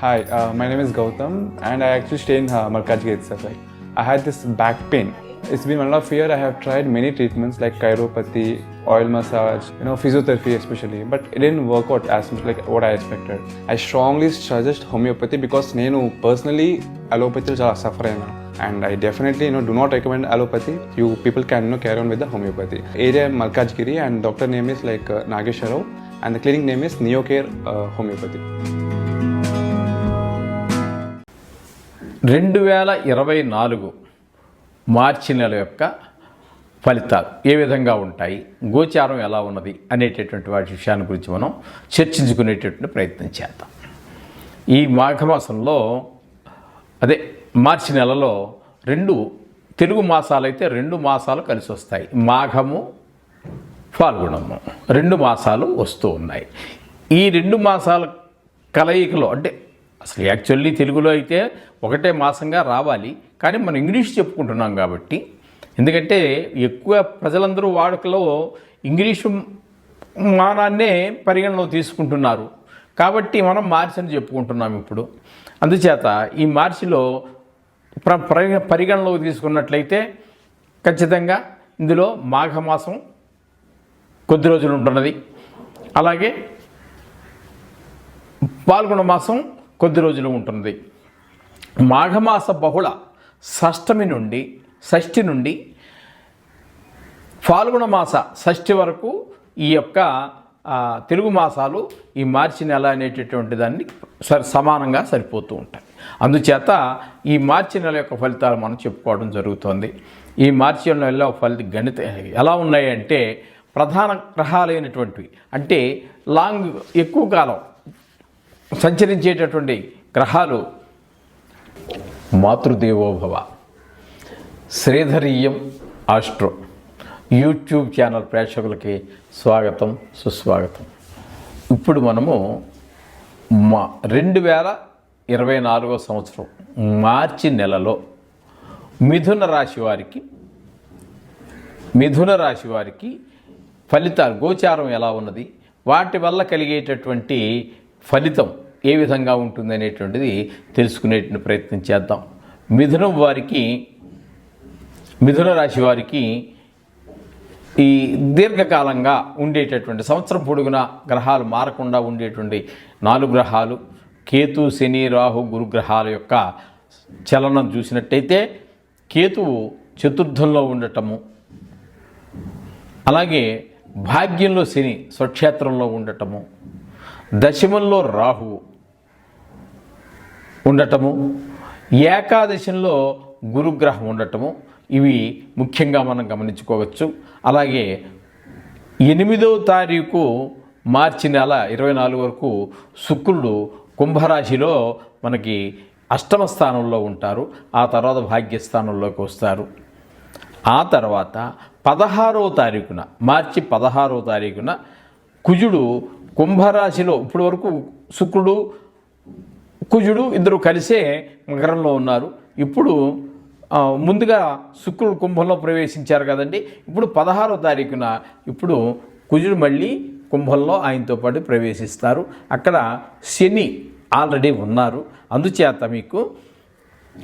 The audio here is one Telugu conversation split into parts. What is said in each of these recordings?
Hi, uh, my name is Gautam, and I actually stay in uh, Markajgi itself. Like, I had this back pain. It's been one and a half year. I have tried many treatments like chiropathy, oil massage, you know, physiotherapy especially, but it didn't work out as much like what I expected. I strongly suggest homeopathy because నేను personally allopathy చాలా సఫర్ అయినా and I definitely you know do not recommend allopathy. You people can you know carry on with the homeopathy. Area Malkajgiri and doctor name is like uh, Nagesharov and the clinic name రెండు వేల ఇరవై నాలుగు మార్చి నెల యొక్క ఫలితాలు ఏ విధంగా ఉంటాయి? గోచారం ఎలా ఉన్నది? అనేటటువంటి వాటి విషయాన్ని గురించి మనం చర్చించుకునేటటువంటి ప్రయత్నం చేద్దాం. ఈ మాఘమాసంలో అదే మార్చి నెలలో రెండు తెలుగు మాసాలు అయితే రెండు మాసాలు కలిసి వస్తాయి. మాఘము ఫాల్గుణము రెండు మాసాలు వస్తూ ఉన్నాయి. ఈ రెండు మాసాల కలయికలో అంటే అసలు యాక్చువల్లీ తెలుగులో అయితే ఒకటే మాసంగా రావాలి. కానీ మనం ఇంగ్లీష్ చెప్పుకుంటున్నాం కాబట్టి. ఎందుకంటే ఎక్కువ ప్రజలందరూ వాడుకలో ఇంగ్లీషు మానాన్నే పరిగణలో తీసుకుంటున్నారు. కాబట్టి మనం మార్చని అని చెప్పుకుంటున్నాం ఇప్పుడు. అందుచేత ఈ మార్చిలో ప్ర పరిగణలోకి తీసుకున్నట్లయితే ఖచ్చితంగా ఇందులో మాఘమాసం కొద్ది రోజులు ఉంటున్నది. అలాగే పాల్గొన మాసం కొద్ది రోజులు ఉంటుంది. మాఘమాస బహుళ షష్టమి నుండి షష్ఠి నుండి ఫాల్గుణ మాస షష్ఠి వరకు ఈ యొక్క తెలుగు మాసాలు ఈ మార్చి నెల అనేటటువంటి దాన్ని సరి సమానంగా సరిపోతూ ఉంటాయి. అందుచేత ఈ మార్చి నెల యొక్క ఫలితాలు మనం చెప్పుకోవడం జరుగుతుంది. ఈ మార్చి నెలలో ఫలిత గణిత ఎలా ఉన్నాయి అంటే ప్రధాన గ్రహాలైనటువంటివి. అంటే లాంగ్ ఎక్కువ కాలం సంచరించేటటువంటి గ్రహాలు మాతృదేవోభవ. శ్రీధరీయం ఆస్ట్రో. యూట్యూబ్ ఛానల్ ప్రేక్షకులకి స్వాగతం సుస్వాగతం. ఇప్పుడు మనము మా రెండు వేల ఇరవై నాలుగో సంవత్సరం మార్చి నెలలో మిథున రాశి వారికి మిథున రాశి వారికి ఫలితాలు గోచారం ఎలా ఉన్నది? వాటి వల్ల కలిగేటటువంటి ఫలితం ఏ విధంగా ఉంటుంది అనేటువంటిది తెలుసుకునేటువంటి ప్రయత్నం చేద్దాం. మిథునం వారికి మిథున రాశి వారికి ఈ దీర్ఘకాలంగా ఉండేటటువంటి సంవత్సరం పొడుగున గ్రహాలు మారకుండా ఉండేటువంటి నాలుగు గ్రహాలు కేతు శని రాహు గురు గ్రహాల యొక్క చలనం చూసినట్టయితే కేతువు చతుర్థంలో ఉండటము అలాగే భాగ్యంలో శని స్వక్షేత్రంలో ఉండటము దశమంలో రాహువు ఉండటము ఏకాదశంలో గురుగ్రహం ఉండటము ఇవి ముఖ్యంగా మనం గమనించుకోవచ్చు. అలాగే ఎనిమిదవ తారీఖు మార్చి నెల ఇరవై నాలుగు వరకు శుక్రుడు కుంభరాశిలో మనకి అష్టమ స్థానంలో ఉంటారు. ఆ తర్వాత భాగ్యస్థానంలోకి వస్తారు. ఆ తర్వాత పదహారవ తారీఖున మార్చి పదహారవ తారీఖున కుజుడు కుంభరాశిలో ఇప్పటి వరకు శుక్రుడు కుజుడు ఇద్దరు కలిసే మకరంలో ఉన్నారు. ఇప్పుడు ముందుగా శుక్రుడు కుంభంలో ప్రవేశించారు కదండి. ఇప్పుడు పదహారో తారీఖున ఇప్పుడు కుజుడు మళ్ళీ కుంభంలో ఆయనతో పాటు ప్రవేశిస్తారు. అక్కడ శని ఆల్రెడీ ఉన్నారు. అందుచేత మీకు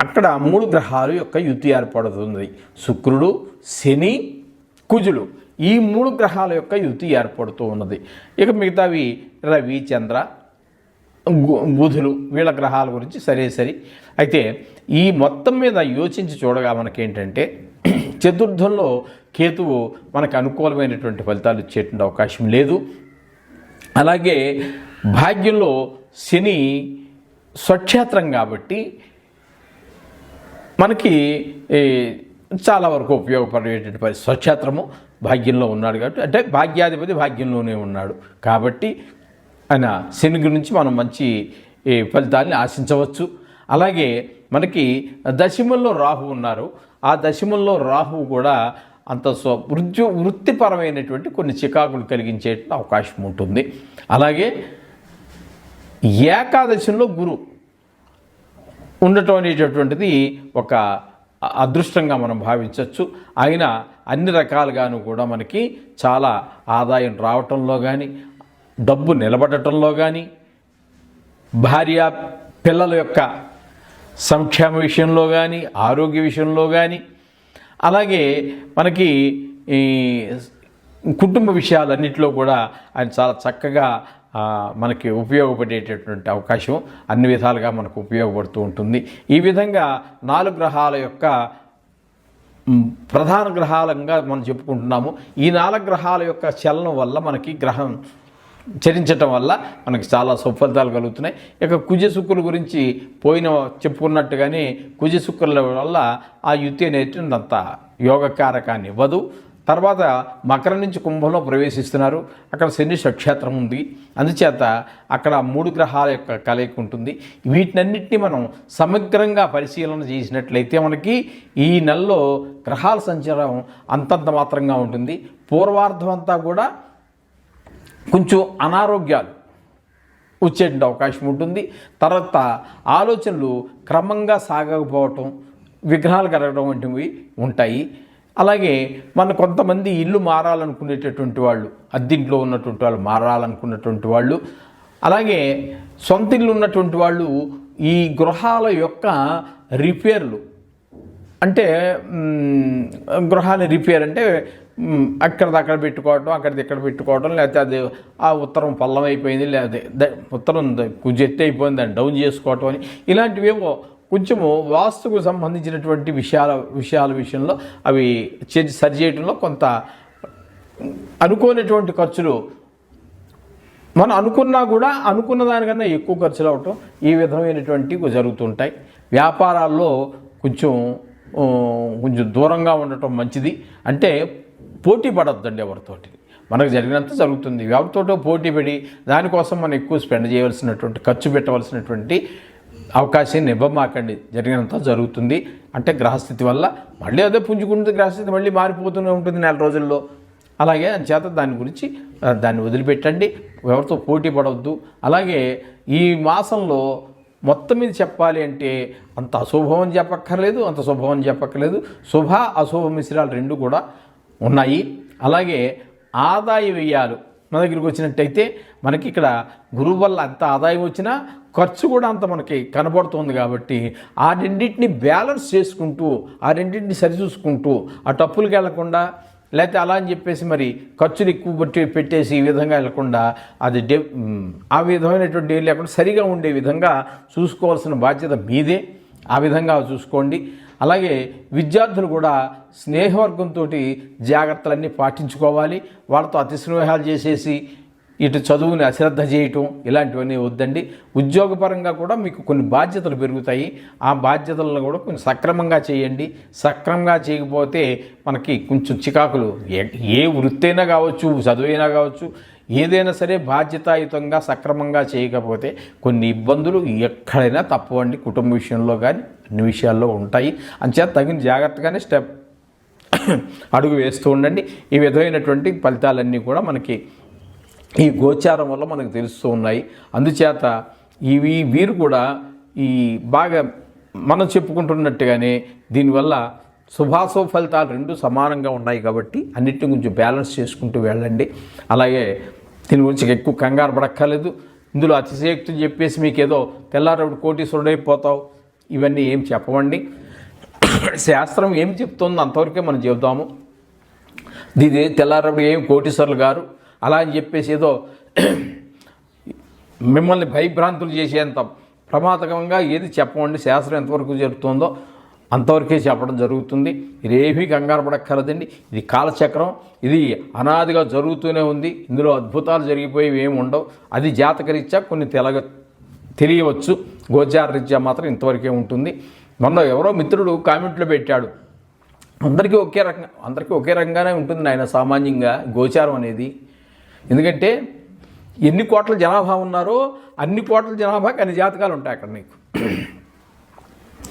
అక్కడ మూడు గ్రహాలు యొక్క యుద్ధి ఏర్పడుతుంది. శుక్రుడు శని కుజుడు. ఈ మూడు గ్రహాల యొక్క యుతి ఏర్పడుతూ ఉన్నది. ఇక మిగతావి రవి చంద్ర గు- బుధులు వీళ్ళ గ్రహాల గురించి సరే సరి. అయితే ఈ మొత్తం మీద యోచించి చూడగా మనకేంటంటే చతుర్థంలో కేతువు మనకు అనుకూలమైనటువంటి ఫలితాలు ఇచ్చేటువంటి అవకాశం లేదు. అలాగే భాగ్యంలో శని స్వక్షేత్రం కాబట్టి మనకి ఈ, చాలా వరకు ఉపయోగపడేటువంటి పరి స్వక్షేత్రము. భాగ్యంలో ఉన్నాడు కాబట్టి అంటే భాగ్యాధిపతి భాగ్యంలోనే ఉన్నాడు. కాబట్టి ఆయన శని గురించి మనం మంచి ఫలితాన్ని ఆశించవచ్చు. అలాగే మనకి దశమంలో రాహు ఉన్నారు. ఆ దశమంలో రాహు కూడా అంత స్వ వృత్తి వృత్తిపరమైనటువంటి కొన్ని చికాకులు కలిగించే అవకాశం ఉంటుంది. అలాగే ఏకాదశంలో గురు ఉండటం అనేటటువంటిది ఒక అదృష్టంగా మనం భావించవచ్చు. ఆయన అన్ని రకాలుగాను కూడా మనకి చాలా ఆదాయం రావటంలో కానీ డబ్బు నిలబడటంలో కానీ భార్య పిల్లల యొక్క సంక్షేమ విషయంలో కానీ ఆరోగ్య విషయంలో కానీ అలాగే మనకి ఈ కుటుంబ విషయాలన్నింటిలో కూడా ఆయన చాలా చక్కగా మనకి ఉపయోగపడేటటువంటి అవకాశం అన్ని విధాలుగా మనకు ఉపయోగపడుతూ ఉంటుంది. ఈ విధంగా నాలుగు గ్రహాల యొక్క ప్రధాన గ్రహాలంగా మనం చెప్పుకుంటున్నాము. ఈ నాలుగు గ్రహాల యొక్క చలనం వల్ల మనకి గ్రహం చరించటం వల్ల మనకి చాలా సుఫలితాలు కలుగుతున్నాయి. ఇక కుజ శుక్రుల గురించి పోయిన చెప్పుకున్నట్టుగానే కుజ శుక్రుల వల్ల ఆ యుతి అనేది యోగకారకాన్ని ఇవ్వదు. తర్వాత మకరం నుంచి కుంభంలో ప్రవేశిస్తున్నారు. అక్కడ శని సక్షేత్రం ఉంది. అందుచేత అక్కడ మూడు గ్రహాల యొక్క కలయిక ఉంటుంది. వీటినన్నింటినీ మనం సమగ్రంగా పరిశీలన చేసినట్లయితే మనకి ఈ నెలలో గ్రహాల సంచారం అంతంత మాత్రంగా ఉంటుంది. పూర్వార్ధం అంతా కూడా కొంచెం అనారోగ్యాలు వచ్చేటువంటి అవకాశం ఉంటుంది. తర్వాత ఆలోచనలు క్రమంగా సాగకపోవటం విగ్రహాలు కలగడం వంటివి ఉంటాయి. అలాగే మన కొంతమంది ఇల్లు మారాలనుకునేటటువంటి వాళ్ళు అద్దింట్లో ఉన్నటువంటి వాళ్ళు మారాలనుకున్నటువంటి వాళ్ళు అలాగే సొంత ఇల్లు ఉన్నటువంటి వాళ్ళు ఈ గృహాల యొక్క రిపేర్లు. అంటే గృహాల గృహాన్ని రిపేర్ అంటే అక్కడిది అక్కడ పెట్టుకోవటం అక్కడిది ఇక్కడ పెట్టుకోవటం లేకపోతే అది ఆ ఉత్తరం పల్లం అయిపోయింది లేకపోతే ఉత్తరం ద- అయిపోయింది దాన్ని డౌన్ చేసుకోవటం అని. ఇలాంటివేవో కొంచెము వాస్తుకు సంబంధించినటువంటి విషయాల విషయాల విషయంలో అవి చే- సరి చేయడంలో కొంత అనుకోనటువంటి ఖర్చులు మనం అనుకున్నా కూడా అనుకున్న దానికన్నా ఎక్కువ ఖర్చులు అవటం ఈ విధమైనటువంటివి జరుగుతుంటాయి. వ్యాపారాల్లో కొంచెం కొంచెం దూరంగా ఉండటం మంచిది. అంటే పోటీ పడొద్దండి ఎవరితోటి. మనకు జరిగినంత జరుగుతుంది. ఎవరితోటో పోటీ పడి దానికోసం మనం ఎక్కువ స్పెండ్ చేయవలసినటువంటి ఖర్చు పెట్టవలసినటువంటి అవకాశాన్ని ఇవ్వమాకండి. జరిగినంత జరుగుతుంది. అంటే గ్రహస్థితి వల్ల మళ్ళీ అదే పుంజుకుంటుంది గ్రహస్థితి మళ్ళీ మారిపోతూనే ఉంటుంది నెల రోజుల్లో. అలాగే అంచేత దాని గురించి దాన్ని వదిలిపెట్టండి. ఎవరితో పోటీ పడవద్దు అలాగే ఈ మాసంలో మొత్తం మీద చెప్పాలి అంటే అంత అశుభం అని చెప్పక్కర్లేదు అంత శుభం అని చెప్పక్కర్లేదు. శుభ అశుభ మిశ్రాలు రెండు కూడా ఉన్నాయి. అలాగే ఆదాయ వ్యయాలు. మన దగ్గరికి వచ్చినట్టయితే మనకి ఇక్కడ గురువు వల్ల అంత ఆదాయం వచ్చినా ఖర్చు కూడా అంత మనకి కనబడుతుంది కాబట్టి ఆ రెండింటిని బ్యాలెన్స్ చేసుకుంటూ ఆ రెండింటిని సరిచూసుకుంటూ ఆ టప్పులకి వెళ్ళకుండా లేకపోతే అలా అని చెప్పేసి మరి ఖర్చులు ఎక్కువ పెట్టి పెట్టేసి ఈ విధంగా వెళ్ళకుండా అది డే ఆ విధమైనటువంటి ఏం లేకుండా సరిగా ఉండే విధంగా చూసుకోవాల్సిన బాధ్యత మీదే. ఆ విధంగా చూసుకోండి. అలాగే విద్యార్థులు కూడా స్నేహవర్గంతో జాగ్రత్తలన్నీ పాటించుకోవాలి. వాళ్ళతో అతి స్నేహాలు చేసేసి ఇటు చదువుని అశ్రద్ధ చేయటం ఇలాంటివన్నీ వద్దండి. ఉద్యోగపరంగా కూడా మీకు కొన్ని బాధ్యతలు పెరుగుతాయి. ఆ బాధ్యతలను కూడా కొంచెం సక్రమంగా చేయండి. సక్రమంగా చేయకపోతే మనకి కొంచెం చికాకులు. ఏ- వృత్తి అయినా కావచ్చు చదువైనా కావచ్చు ఏదైనా సరే బాధ్యతాయుతంగా సక్రమంగా చేయకపోతే కొన్ని ఇబ్బందులు ఎక్కడైనా తప్పవండి. కుటుంబ విషయంలో కానీ అన్ని విషయాల్లో ఉంటాయి. అంచేత తగిన జాగ్రత్తగానే స్టెప్ అడుగు వేస్తూ ఉండండి. ఈ విధమైనటువంటి ఫలితాలన్నీ కూడా మనకి ఈ గోచారం వల్ల మనకు తెలుస్తూ ఉన్నాయి. అందుచేత ఇవి వీరు కూడా ఈ బాగా మనం చెప్పుకుంటున్నట్టుగానే దీనివల్ల శుభాశుభ ఫలితాలు రెండు సమానంగా ఉన్నాయి కాబట్టి అన్నిటిని కొంచెం బ్యాలెన్స్ చేసుకుంటూ వెళ్ళండి. అలాగే దీని గురించి ఎక్కువ కంగారు పడక్కర్లేదు. ఇందులో అతిశయోక్తి చెప్పేసి మీకు ఏదో తెల్లారేపుడు కోటీశ్వరుడైపోతావు ఇవన్నీ ఏం చెప్పవండి. శాస్త్రం ఏం చెప్తుందో అంతవరకే మనం చెబుతాము దీని తెల్లారేపుడు ఏం కోటీశ్వరులు గారు? అలా అని చెప్పేసి ఏదో మిమ్మల్ని భయభ్రాంతులు చేసేంత ప్రమాదకంగా ఏది చెప్పమండి? శాస్త్రం ఎంతవరకు జరుగుతుందో అంతవరకే చెప్పడం జరుగుతుంది. ఇదేమీ కంగారు పడక్కర్లేదండి. ఇది కాలచక్రం. ఇది అనాదిగా జరుగుతూనే ఉంది. ఇందులో అద్భుతాలు జరిగిపోయేవి ఏమి ఉండవు. అది జాతకరీత్యా కొన్ని తెలగ తెలియవచ్చు. గోచార రీత్యా మాత్రం ఇంతవరకే ఉంటుంది. మొన్న ఎవరో మిత్రుడు కామెంట్లో పెట్టాడు. అందరికీ ఒకే రకంగా అందరికీ ఒకే రకంగానే ఉంటుంది ఆయన సామాన్యంగా గోచారం అనేది. ఎందుకంటే ఎన్ని కోట్ల జనాభా ఉన్నారో అన్ని కోట్ల జనాభాకి అన్ని జాతకాలు ఉంటాయి అక్కడ నీకు.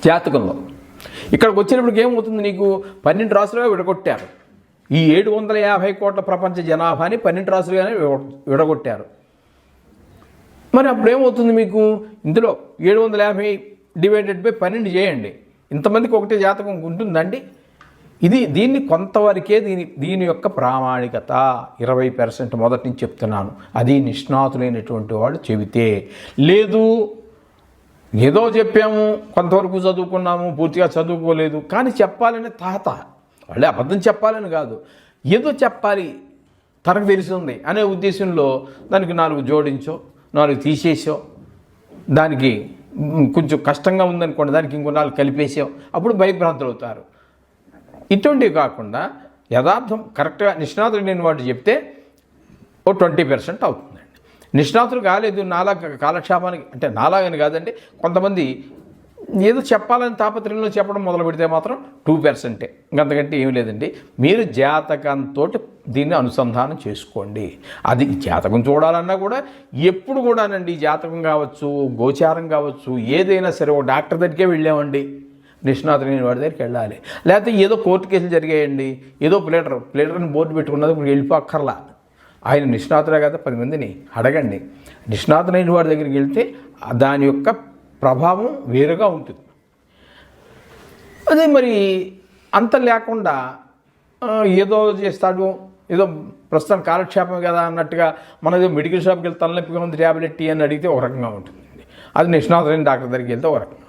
జాతకంలో. ఇక్కడికి వచ్చినప్పటికి ఏమవుతుంది నీకు? పన్నెండు రాసులుగా విడగొట్టారు. ఈ ఏడు వందల యాభై కోట్ల ప్రపంచ జనాభాని పన్నెండు రాసులుగానే విడగొట్టారు. మరి అప్పుడు ఏమవుతుంది మీకు? ఇందులో ఏడు వందల యాభై డివైడెడ్ బై పన్నెండు చేయండి. ఇంతమందికి ఒకటే జాతకం ఉంటుందండి. ఇది దీన్ని కొంతవరకే దీని దీని యొక్క ప్రామాణికత. ఇరవై పర్సెంట్ మొదటి నుంచి చెప్తున్నాను. అది నిష్ణాతులైనటువంటి వాళ్ళు చెబితే లేదు ఏదో చెప్పాము కొంతవరకు చదువుకున్నాము పూర్తిగా చదువుకోలేదు కానీ చెప్పాలని తాత. వాళ్ళే అబద్ధం చెప్పాలని కాదు. ఏదో చెప్పాలి తనకు తెలిసింది అనే ఉద్దేశంలో దానికి నాలుగు జోడించో నాలుగు తీసేసో దానికి కొంచెం కష్టంగా ఉందనుకోండి దానికి ఇంకో నాలుగు కలిపేసాం అప్పుడు భయభ్రాంతులు అవుతారు ఇటువంటివి కాకుండా యథార్థం కరెక్ట్గా నిష్ణాతులు నేను వాటి చెప్తే ఓ ట్వంటీ పర్సెంట్ అవుతుందండి. నిష్ణాతులు కాలేదు నాలా కాలక్షేపానికి అంటే నాలాగని కాదండి కొంతమంది ఏదో చెప్పాలని తాపత్రయంలో చెప్పడం మొదలు పెడితే మాత్రం టూ పర్సెంటే. ఇంకంతకంటే ఏం లేదండి. మీరు జాతకంతో దీన్ని అనుసంధానం చేసుకోండి. అది జాతకం చూడాలన్నా కూడా ఎప్పుడు కూడానండి జాతకం కావచ్చు గోచారం కావచ్చు ఏదైనా సరే ఒక డాక్టర్ దగ్గరికే వెళ్ళామండి. నిష్ణాతులైన వాడి దగ్గరికి వెళ్ళాలి. లేకపోతే ఏదో కోర్టు కేసులు జరిగాయండి. ఏదో ప్లేటర్ ప్లేటర్ని బోర్డు పెట్టుకున్నది ఇప్పుడు వెళ్ళిపోక్కర్లా. ఆయన నిష్ణాతులే కదా పది మందిని అడగండి. నిష్ణాతులైన వాడి దగ్గరికి వెళ్తే దాని యొక్క ప్రభావం వేరుగా ఉంటుంది. అదే మరి అంత లేకుండా ఏదో చేస్తాడు ఏదో ప్రస్తుతం కాలక్షేపం కదా అన్నట్టుగా మన ఏదో మెడికల్ షాప్కి వెళ్తే తలనొప్పిగా ఉంది ట్యాబ్లెట్ టీ అని అడిగితే ఒక రకంగా ఉంటుందండి అది నిష్ణాతులైన డాక్టర్ దగ్గరికి వెళ్తే ఒక రకంగా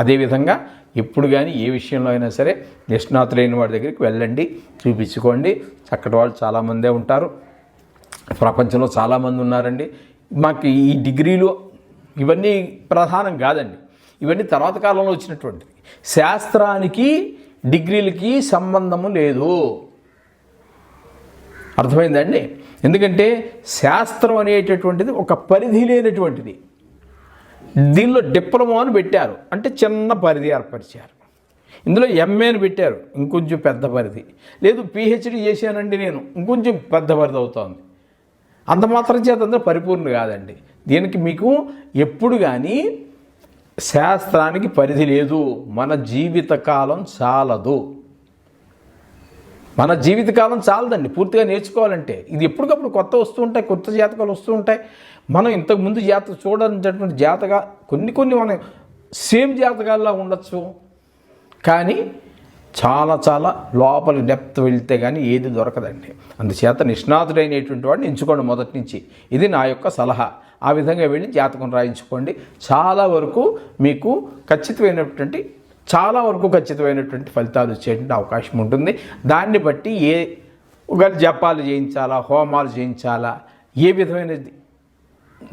అదేవిధంగా ఎప్పుడు కానీ ఏ విషయంలో అయినా సరే నిష్ణాతులైన వాడి దగ్గరికి వెళ్ళండి చూపించుకోండి. చక్కటి వాళ్ళు చాలామందే ఉంటారు. ప్రపంచంలో చాలామంది ఉన్నారండి. మాకు ఈ డిగ్రీలు ఇవన్నీ ప్రధానం కాదండి. ఇవన్నీ తర్వాత కాలంలో వచ్చినటువంటివి. శాస్త్రానికి డిగ్రీలకి సంబంధము లేదు. అర్థమైందండి ఎందుకంటే శాస్త్రం అనేటటువంటిది ఒక పరిధి లేనటువంటిది. దీనిలో డిప్లొమా అని పెట్టారు. అంటే చిన్న పరిధి ఏర్పరిచారు. ఇందులో ఎంఏని పెట్టారు. ఇంకొంచెం పెద్ద పరిధి. లేదు పిహెచ్డి చేశానండి నేను. ఇంకొంచెం పెద్ద పరిధి అవుతోంది. అంత మాత్రం చేత అందరూ పరిపూర్ణ కాదండి. దీనికి మీకు ఎప్పుడు కానీ శాస్త్రానికి పరిధి లేదు. మన జీవితకాలం చాలదు. మన జీవితకాలం చాలదండి. పూర్తిగా నేర్చుకోవాలంటే. ఇది ఎప్పటికప్పుడు కొత్త వస్తూ ఉంటాయి కొత్త జాతకాలు వస్తూ ఉంటాయి. మనం ఇంతకుముందు జాతక చూడనటువంటి జాతక కొన్ని కొన్ని మనం సేమ్ జాతకాల్లో ఉండొచ్చు. కానీ చాలా చాలా లోపల డెప్త్ వెళ్తే కానీ ఏది దొరకదండి. అందుచేత నిష్ణాతుడైనటువంటి వాడిని ఎంచుకోండి మొదటి నుంచి. ఇది నా యొక్క సలహా. ఆ విధంగా వెళ్ళి జాతకం రాయించుకోండి. చాలా వరకు మీకు ఖచ్చితమైనటువంటి చాలా వరకు ఖచ్చితమైనటువంటి ఫలితాలు వచ్చేటువంటి అవకాశం ఉంటుంది. దాన్ని బట్టి ఏ ఒక జపాలు చేయించాలా హోమాలు చేయించాలా ఏ విధమైనది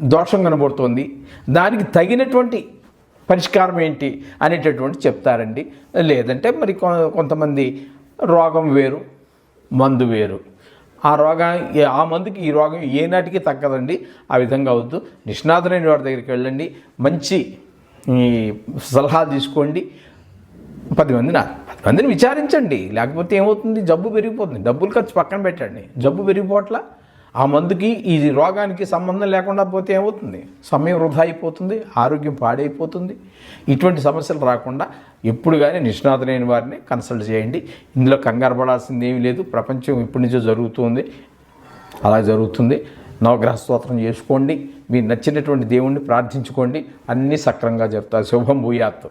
దోషం కనబడుతోంది. దానికి తగినటువంటి పరిష్కారం ఏంటి అనేటటువంటి చెప్తారండి. లేదంటే మరి కొ- కొంతమంది రోగం వేరు మందు వేరు. ఆ రోగం ఆ మందుకి ఈ రోగం ఏనాటికి తగ్గదండి. ఆ విధంగా అవద్దు నిష్ణాతులైన వాడి దగ్గరికి వెళ్ళండి. మంచి ఈ సలహా తీసుకోండి. పది మందిని పది మందిని విచారించండి. లేకపోతే ఏమవుతుంది? జబ్బు పెరిగిపోతుంది. డబ్బులు ఖర్చు పక్కన పెట్టండి. జబ్బు పెరిగిపోవట్ల? ఆ మందుకి ఈ రోగానికి సంబంధం లేకుండా పోతే ఏమవుతుంది? సమయం వృధా అయిపోతుంది ఆరోగ్యం పాడైపోతుంది. ఇటువంటి సమస్యలు రాకుండా ఎప్పుడు కానీ నిష్ణాతులైన వారిని కన్సల్ట్ చేయండి. ఇందులో కంగారు పడాల్సింది ఏమీ లేదు. ప్రపంచం ఇప్పటి నుంచో జరుగుతుంది. అలా జరుగుతుంది. నవగ్రహ స్తోత్రం చేసుకోండి. మీరు నచ్చినటువంటి దేవుణ్ణి ప్రార్థించుకోండి. అన్నీ సక్రంగా చెప్తారు శుభం భూయాత్